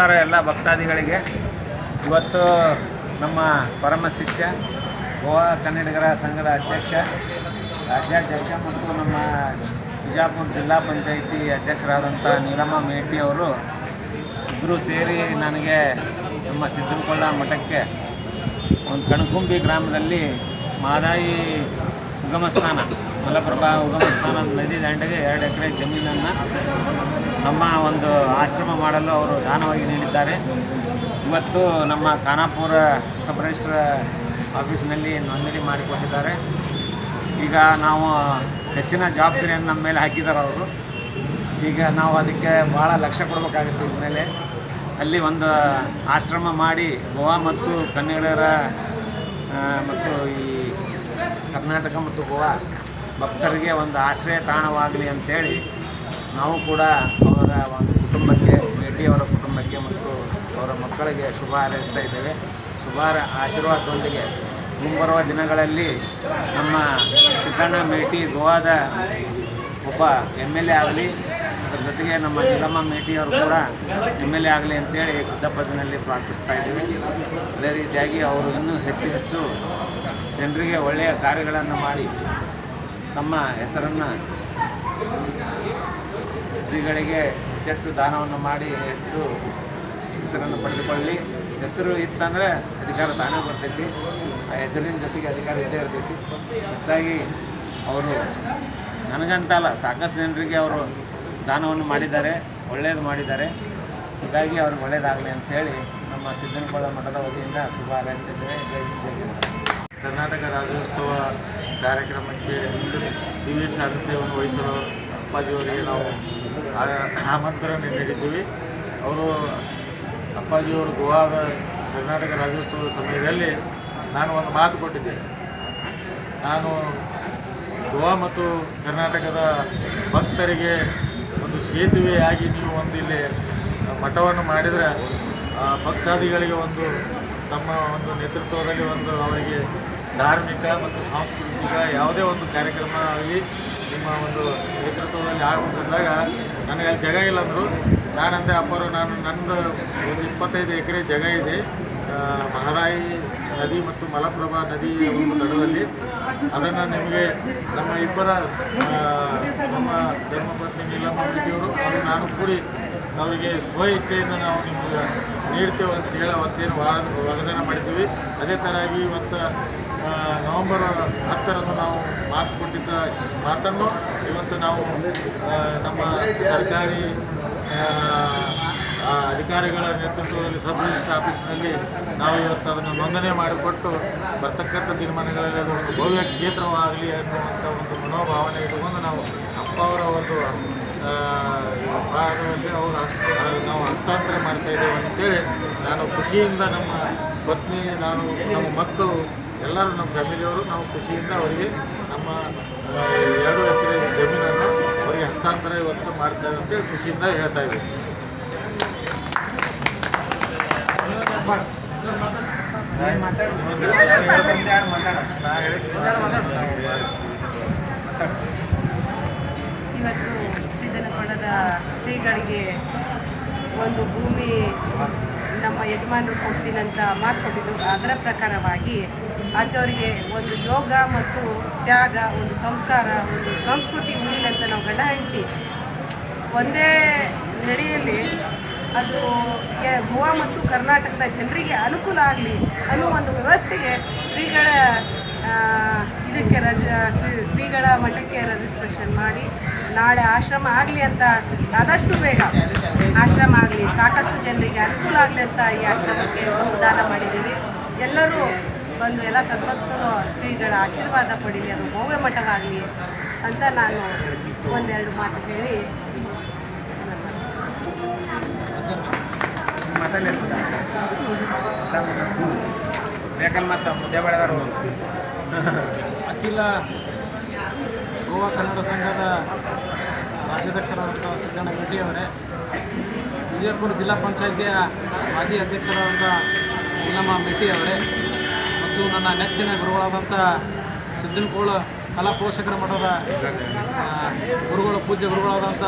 ನಮಸ್ಕಾರ ಎಲ್ಲ ಭಕ್ತಾದಿಗಳಿಗೆ. ಇವತ್ತು ನಮ್ಮ ಪರಮ ಶಿಷ್ಯ, ಗೋವಾ ಕನ್ನಡಿಗರ ಸಂಘದ ಅಧ್ಯಕ್ಷ, ರಾಜ್ಯಾಧ್ಯಕ್ಷ ಮತ್ತು ನಮ್ಮ ಬಿಜಾಪುರ ಜಿಲ್ಲಾ ಪಂಚಾಯಿತಿ ಅಧ್ಯಕ್ಷರಾದಂಥ ನೀಲಮ್ಮ ಮೇಟಿ ಅವರು ಇಬ್ಬರು ಸೇರಿ ನನಗೆ ನಮ್ಮ ಸಿದ್ದನಕೊಳ್ಳ ಮಠಕ್ಕೆ ಒಂದು ಕಣಕುಂಬಿ ಗ್ರಾಮದಲ್ಲಿ ಮಾದಾಯಿ ಉಗಮ ಸ್ಥಾನ ಮಲಪ್ರಭಾ ಉಗಮ ಸ್ಥಾನ ನದಿ ದಂಡೆಗೆ ಎರಡು ಎಕರೆ ಜಮೀನನ್ನು ನಮ್ಮ ಒಂದು ಆಶ್ರಮ ಮಾಡಲು ಅವರು ದಾನವಾಗಿ ನೀಡಿದ್ದಾರೆ. ಇವತ್ತು ನಮ್ಮ ಖಾನಾಪುರ ಸಬ್ ರಿಜಿಸ್ಟ್ರ ಆಫೀಸ್ನಲ್ಲಿ ನೋಂದಣಿ ಮಾಡಿಕೊಂಡಿದ್ದಾರೆ. ಈಗ ನಾವು ಹೆಚ್ಚಿನ ಜವಾಬ್ದಾರಿಯನ್ನು ನಮ್ಮ ಮೇಲೆ ಹಾಕಿದ್ದಾರೆ ಅವರು. ಈಗ ನಾವು ಅದಕ್ಕೆ ಭಾಳ ಲಕ್ಷ್ಯ ಕೊಡಬೇಕಾಗುತ್ತೆ ಇದ್ಮೇಲೆ ಅಲ್ಲಿ ಒಂದು ಆಶ್ರಮ ಮಾಡಿ ಗೋವಾ ಮತ್ತು ಕನ್ನಡರ ಮತ್ತು ಈ ಕರ್ನಾಟಕ ಮತ್ತು ಗೋವಾ ಭಕ್ತರಿಗೆ ಒಂದು ಆಶ್ರಯ ತಾಣವಾಗಲಿ ಅಂಥೇಳಿ ನಾವು ಕೂಡ ಅವರ ಒಂದು ಕುಟುಂಬಕ್ಕೆ ಭೇಟಿಯವರ ಕುಟುಂಬಕ್ಕೆ ಮತ್ತು ಅವರ ಮಕ್ಕಳಿಗೆ ಶುಭ ಹಾರೈಸ್ತಾ ಇದ್ದೇವೆ. ಶುಭ ಆಶೀರ್ವಾದದೊಂದಿಗೆ ಮುಂಬರುವ ದಿನಗಳಲ್ಲಿ ನಮ್ಮ ಸಿದ್ದಣ್ಣ ಮೇಟಿ ಗೋವಾದ ಒಬ್ಬ ಎಂ ಎಲ್ ಎ ಆಗಲಿ, ಅದರ ಜೊತೆಗೆ ನಮ್ಮ ನೀಲಮ್ಮ ಮೇಟಿಯವರು ಕೂಡ ಎಂ ಎಲ್ ಎ ಆಗಲಿ ಅಂತೇಳಿ ಸಿದ್ದಪ್ಪದಿನಲ್ಲಿ ಪ್ರಾರ್ಥಿಸ್ತಾ ಇದ್ದೀವಿ. ಅದೇ ರೀತಿಯಾಗಿ ಅವರು ಇನ್ನೂ ಹೆಚ್ಚು ಹೆಚ್ಚು ಜನರಿಗೆ ಒಳ್ಳೆಯ ಕಾರ್ಯಗಳನ್ನು ಮಾಡಿ ತಮ್ಮ ಹೆಸರನ್ನು ಶ್ರೀಗಳಿಗೆ ಹೆಚ್ಚು ದಾನವನ್ನು ಮಾಡಿ, ಹೆಚ್ಚು ಹೆಸರನ್ನು ಪಡೆದುಕೊಳ್ಳಿ. ಹೆಸರು ಇತ್ತಂದರೆ ಅಧಿಕಾರ ತಾನೇ ಬರ್ತೈತಿ. ಆ ಹೆಸರಿನ ಜೊತೆಗೆ ಅಧಿಕಾರ ಇದ್ದೇ ಇರ್ತೈತಿ. ಹೆಚ್ಚಾಗಿ ಅವರು ನನಗಂತಲ್ಲ ಸಾಕಷ್ಟು ಜನರಿಗೆ ಅವರು ದಾನವನ್ನು ಮಾಡಿದ್ದಾರೆ ಒಳ್ಳೆಯದು ಮಾಡಿದ್ದಾರೆ. ಹೀಗಾಗಿ ಅವ್ರಿಗೆ ಒಳ್ಳೆಯದಾಗಲಿ ಅಂಥೇಳಿ ನಮ್ಮ ಸಿದ್ದನಕೊಳ್ಳ ಮಠದ ವತಿಯಿಂದ ಶುಭ ಹಾರೈಸ್ತಿದ್ದೇವೆ. ಜೈ. ಕರ್ನಾಟಕ ರಾಜ್ಯೋತ್ಸವ ಕಾರ್ಯಕ್ರಮಕ್ಕೆ ದಿವ್ಯ ಸಾನ್ನಿಧ್ಯವನ್ನು ವಹಿಸಲು ಅಪ್ಪಾಜಿಯವರಿಗೆ ನಾವು ಆಮಂತ್ರಣ ನೀಡಿದ್ದೀವಿ. ಅವರು ಅಪ್ಪಾಜಿಯವರು ಗೋವಾದ ಕರ್ನಾಟಕ ರಾಜ್ಯೋತ್ಸವದ ಸಮಯದಲ್ಲಿ ನಾನು ಒಂದು ಮಾತು ಕೊಟ್ಟಿದ್ದೆ ನಾನು ಗೋವಾ ಮತ್ತು ಕರ್ನಾಟಕದ ಭಕ್ತರಿಗೆ ಒಂದು ಸೇತುವೆಯಾಗಿ ನೀವು ಒಂದು ಇಲ್ಲಿ ಮಠವನ್ನು ಮಾಡಿದರೆ ಭಕ್ತಾದಿಗಳಿಗೆ ಒಂದು ತಮ್ಮ ಒಂದು ನೇತೃತ್ವದಲ್ಲಿ ಒಂದು ಅವರಿಗೆ ಧಾರ್ಮಿಕ ಮತ್ತು ಸಾಂಸ್ಕೃತಿಕ ಯಾವುದೇ ಒಂದು ಕಾರ್ಯಕ್ರಮ ಆಗಲಿ ನಿಮ್ಮ ಒಂದು ನೇತೃತ್ವದಲ್ಲಿ ಆಗುವಂದಾಗ ನನಗೆ ಅಲ್ಲಿ ಜಾಗ ಇಲ್ಲ ಅಂದರು. ನಾನಂದೆ ಅಪ್ಪರು, ನಾನು ನಂದು ಒಂದು ಇಪ್ಪತ್ತೈದು ಎಕರೆ ಜಾಗ ಇದೆ. ಮಹಾರಾಯಿ ನದಿ ಮತ್ತು ಮಲಪ್ರಭಾ ನದಿ ಒಂದು ದಡದಲ್ಲಿ ಅದನ್ನು ನಿಮಗೆ ನಮ್ಮ ಇಬ್ಬರ ನಮ್ಮ ಧರ್ಮಪತ್ನಿ ನೀಲಮ್ಮ ಅವರು ನಾನು ಕೂಡಿ ಅವರಿಗೆ ಸ್ವ ಇಚ್ಛೆಯಿಂದ ನಾವು ನಿಮಗೆ ನೀಡ್ತೇವೆ ಅಂತ ಹೇಳಿ ಅವತ್ತೇನು ವಾಗ್ದಾನ ಮಾಡಿದ್ದೀವಿ. ಅದೇ ಥರ ಇವತ್ತು ನವಂಬರ್ ಹತ್ತರಂದು ನಾವು ಮಾತು ಕೊಟ್ಟಿದ್ದ ಮಾತನ್ನು ಇವತ್ತು ನಾವು ನಮ್ಮ ಸರ್ಕಾರಿ ಅಧಿಕಾರಿಗಳ ನೇತೃತ್ವದಲ್ಲಿ ಸಬ್ ರಿಜಿಸ್ಟರ್ ಆಫೀಸ್ನಲ್ಲಿ ನಾವು ಇವತ್ತು ಅದನ್ನು ನೋಂದಣಿ ಮಾಡಿಕೊಟ್ಟು ಬರ್ತಕ್ಕಂಥ ತೀರ್ಮಾನಗಳಲ್ಲಿ ಒಂದು ಭವ್ಯ ಕ್ಷೇತ್ರವಾಗಲಿ ಅನ್ನುವಂಥ ಒಂದು ಮನೋಭಾವನೆ ಇಟ್ಟುಕೊಂಡು ನಾವು ಅಪ್ಪ ಅವರ ಒಂದು ಭಾಗದಲ್ಲಿ ಅವರು ನಾವು ಹಸ್ತಾಂತರ ಮಾಡ್ತಾ ಇದ್ದೇವೆ ಅಂತೇಳಿ ನಾನು ಖುಷಿಯಿಂದ ನಮ್ಮ ಪತ್ನಿ ನಾನು ನಮ್ಮ ಮಕ್ಕಳು ಎಲ್ಲರೂ ನಮ್ಮ ಫ್ಯಾಮಿಲಿಯವರು ನಾವು ಖುಷಿಯಿಂದ ಅವರಿಗೆ ನಮ್ಮ ಎರಡು ಎಕರೆ ಜಮೀನನ್ನು ಅವರಿಗೆ ಹಸ್ತಾಂತರ ಇವತ್ತು ಮಾಡ್ತೇವೆ ಅಂತೇಳಿ ಖುಷಿಯಿಂದ ಹೇಳ್ತಾ ಇದ್ದೀವಿ. ಇವತ್ತು ಸಿದ್ದನಕೊಳ್ಳದ ಶ್ರೀಗಳಿಗೆ ಒಂದು ಭೂಮಿ ನಮ್ಮ ಯಜಮಾನರು ಕೊಡ್ತೀನಂತ ಮಾಡಿಕೊಟ್ಟಿದ್ದು ಅದರ ಪ್ರಕಾರವಾಗಿ ಆಚೋರಿಗೆ ಒಂದು ಯೋಗ ಮತ್ತು ತ್ಯಾಗ, ಒಂದು ಸಂಸ್ಕಾರ, ಒಂದು ಸಂಸ್ಕೃತಿ ಅಂತ ನಾವು ಗಂಡ ಹೇಳ್ತೀವಿ ಒಂದೇ ನಡೆಯಲ್ಲಿ ಅದು ಗೋವಾ ಮತ್ತು ಕರ್ನಾಟಕದ ಜನರಿಗೆ ಅನುಕೂಲ ಆಗಲಿ ಅನ್ನೋ ಒಂದು ವ್ಯವಸ್ಥೆಗೆ ಶ್ರೀಗಳ ಇದಕ್ಕೆ ರಜ ಶ್ರೀಗಳ ಮಠಕ್ಕೆ ರಿಜಿಸ್ಟ್ರೇಷನ್ ಮಾಡಿ. ನಾಳೆ ಆಶ್ರಮ ಆಗಲಿ ಅಂತ ಆದಷ್ಟು ಬೇಗ. ಆಶ್ರಮ ಆಗಲಿ ಸಾಕಷ್ಟು ಜನರಿಗೆ ಅನುಕೂಲ ಆಗಲಿ ಅಂತ ಈ ಆಶ್ರಮಕ್ಕೆ ಅನುದಾನ ಮಾಡಿದ್ದೀವಿ. ಎಲ್ಲರೂ ಬಂದು ಎಲ್ಲ ಸದ್ಭಕ್ತರು ಶ್ರೀಗಳ ಆಶೀರ್ವಾದ ಪಡೀಲಿ ಅದು ಭವ್ಯ ಮಠವಾಗಲಿ ಅಂತ ನಾನು ಒಂದೆರಡು ಮಾತು ಹೇಳಿ ಬೇಕಲ್ಲ ಮತ್ತೆ ಮತ್ತು ಮುದ್ದೆ ಬೆಳೆದಾರು ಅಖಿಲ ಗೋವಾ ಕನ್ನಡ ಸಂಘದ ರಾಜ್ಯಾಧ್ಯಕ್ಷರಾದಂಥ ಸಿದ್ದಣ್ಣ ರೆಡ್ಡಿಯವರೇ ವಿಜಯಪುರ ಜಿಲ್ಲಾ ಪಂಚಾಯಿತಿಯ ಮಾಜಿ ಅಧ್ಯಕ್ಷರಾದಂಥ ಇಲ್ಲಮ್ಮ ಮೆಟ್ಟಿಯವರೇ ಮತ್ತು ನನ್ನ ನೆಚ್ಚಿನ ಗುರುಗಳಾದಂಥ ಸಿದ್ದನಕೋಳ ಕಲಾ ಪೋಷಕರ ಮಠದ ಗುರುಗಳ, ಪೂಜ್ಯ ಗುರುಗಳಾದಂಥ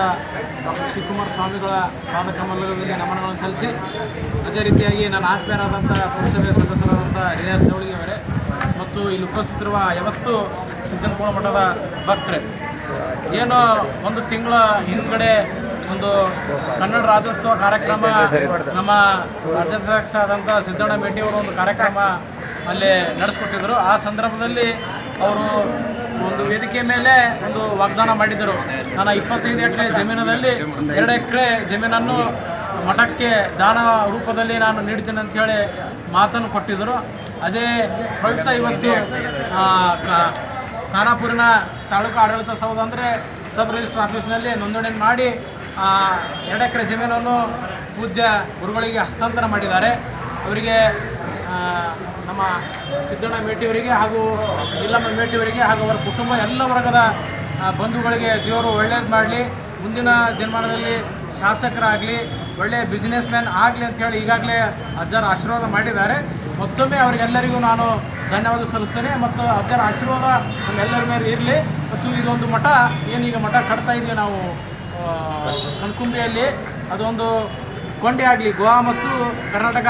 ಡಾಕ್ಟರ್ ಶಿವಕುಮಾರ ಸ್ವಾಮಿಗಳ ಪಾದಕಮಲ್ಲದಲ್ಲಿ ನಮನಗಳನ್ನು ಸಲ್ಲಿಸಿ, ಅದೇ ರೀತಿಯಾಗಿ ನನ್ನ ಆತ್ಮೀಯರಾದಂಥ ಪುರಸಭೆ ಸದಸ್ಯರಾದಂಥ ರಿಯಾಜ್ ಅವರೇ ಮತ್ತು ಇಲ್ಲಿ ಉಪಸ್ಥಿತಿರುವ ಯಾವತ್ತು ಸಿದ್ದನಕೋಳ ಮಠದ ಭಕ್ತರೇ. ಏನು ಒಂದು ತಿಂಗಳ ಹಿಂದ್ಗಡೆ ಒಂದು ಕನ್ನಡ ರಾಜ್ಯೋತ್ಸವ ಕಾರ್ಯಕ್ರಮ ನಮ್ಮ ರಾಜ್ಯಾಧ್ಯಕ್ಷ ಆದಂಥ ಸಿದ್ದಣ್ಣ ಮೇಟಿ ಅವರು ಒಂದು ಕಾರ್ಯಕ್ರಮ ಅಲ್ಲಿ ನಡೆಸ್ಕೊಟ್ಟಿದ್ದರು ಆ ಸಂದರ್ಭದಲ್ಲಿ ಅವರು ಒಂದು ವೇದಿಕೆ ಮೇಲೆ ಒಂದು ವಾಗ್ದಾನ ಮಾಡಿದರು. ನನ್ನ ಇಪ್ಪತ್ತೈದು ಎಕರೆ ಜಮೀನಿನಲ್ಲಿ ಎರಡು ಎಕರೆ ಜಮೀನನ್ನು ಮಠಕ್ಕೆ ದಾನ ರೂಪದಲ್ಲಿ ನಾನು ನೀಡ್ತೀನಿ ಅಂತೇಳಿ ಮಾತನ್ನು ಕೊಟ್ಟಿದ್ದರು. ಅದೇ ಪ್ರಯುಕ್ತ ಇವತ್ತು ಖಾನಾಪುರಿನ ತಾಲೂಕು ಆಡಳಿತ ಸೌಧ ಅಂದರೆ ಸಬ್ ರಿಜಿಸ್ಟರ್ ಆಫೀಸ್ನಲ್ಲಿ ನೋಂದಣಿ ಮಾಡಿ ಎರಡು ಎಕರೆ ಜಮೀನನ್ನು ಪೂಜ್ಯ ಗುರುಗಳಿಗೆ ಹಸ್ತಾಂತರ ಮಾಡಿದ್ದಾರೆ. ಅವರಿಗೆ ನಮ್ಮ ಸಿದ್ದಣ್ಣ ಮೇಟಿಯವರಿಗೆ ಹಾಗೂ ಇಲ್ಲಮ್ಮ ಮೇಟಿಯವರಿಗೆ ಹಾಗೂ ಅವರ ಕುಟುಂಬ, ಎಲ್ಲ ವರ್ಗದ ಬಂಧುಗಳಿಗೆ ದೇವರು ಒಳ್ಳೇದು ಮಾಡಲಿ. ಮುಂದಿನ ದಿನಮಾನದಲ್ಲಿ ಶಾಸಕರಾಗಲಿ ಒಳ್ಳೆಯ ಬಿಸ್ನೆಸ್ ಮ್ಯಾನ್ ಆಗಲಿ ಅಂತೇಳಿ ಈಗಾಗಲೇ ಅಜ್ಜರ ಆಶೀರ್ವಾದ ಮಾಡಿದ್ದಾರೆ. ಮತ್ತೊಮ್ಮೆ ಅವರಿಗೆಲ್ಲರಿಗೂ ನಾನು ಧನ್ಯವಾದ ಸಲ್ಲಿಸ್ತೇನೆ ಮತ್ತು ಅಜ್ಜರ ಆಶೀರ್ವಾದ ನಮ್ಮೆಲ್ಲರ ಮೇಲೆ ಇರಲಿ. ಮತ್ತು ಇದೊಂದು ಮಠ, ಏನೀಗ ಮಠ ಕಟ್ತಾ ಇದ್ದೀವಿ ನಾವು ಕಣ್ಕುಂಬಿಯಲ್ಲಿ ಅದೊಂದು ಕೊಂಡೆ ಆಗಲಿ ಗೋವಾ ಮತ್ತು ಕರ್ನಾಟಕ